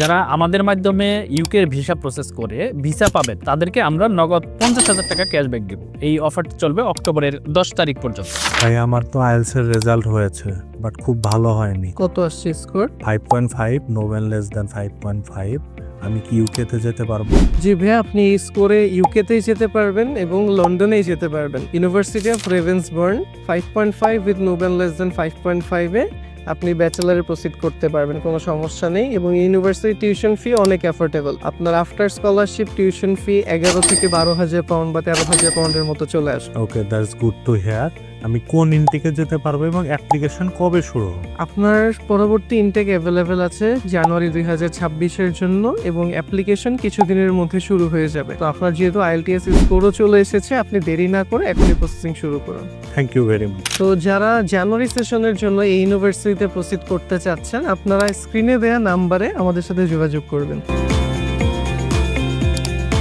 যারা আমাদের মাধ্যমে ইউকের ভিসা প্রসেস করে ভিসা পাবেন তাদেরকে আমরা নগদ পঞ্চাশ হাজার টাকা ক্যাশব্যাক দেবো। এই অফারটি চলবে অক্টোবরের দশ তারিখ পর্যন্ত। ভাই আমার তো আইএলস এর রেজাল্ট হয়েছে বাট খুব ভালো হয়নি। কত আসছে score five point five নোভেন less than five point five আমি কি ইউকেতে যেতে পারব? জি ভাইয়া আপনি এই স্কোরে ইউকেতেই যেতে পারবেন এবং লন্ডনেই যেতে পারবেন। University of Ravensbourne five point five with no band less than five point ফাইভে আপনি ব্যাচেলারে প্রসিড করতে পারবেন, কোনো সমস্যা নেই এবং ইউনিভার্সিটি টিউশন ফি অনেক অ্যাফোর্ডেবল আপনার আফটার স্কলারশিপ টিউশন ফি এগারো থেকে বারো হাজার পাউন্ড বা তেরো হাজার পাউন্ডের মতো চলে আসবে। Okay that's good to hear আমি কোন ইনটেকে যেতে পারব এবং অ্যাপ্লিকেশন কবে শুরু আপনার পরবর্তী ইনটেক অ্যাভেলেবেল আছে জানুয়ারি দুই হাজার ছাব্বিশের জন্য এবং অ্যাপ্লিকেশন কিছুদিনের মধ্যে শুরু হয়ে যাবে। তো আপনার যেহেতু আইএলটিএস স্কোরও চলে এসেছে আপনি দেরি না করে এখনই প্রসেসিং শুরু করুন। থ্যাংক ইউ ভেরি মাচ তো যারা জানুয়ারি সেশনের জন্য এই ইউনিভার্সিটিতে প্রসিড করতে চাচ্ছেন আপনারা স্ক্রিনে দেওয়া নাম্বারে আমাদের সাথে যোগাযোগ করবেন।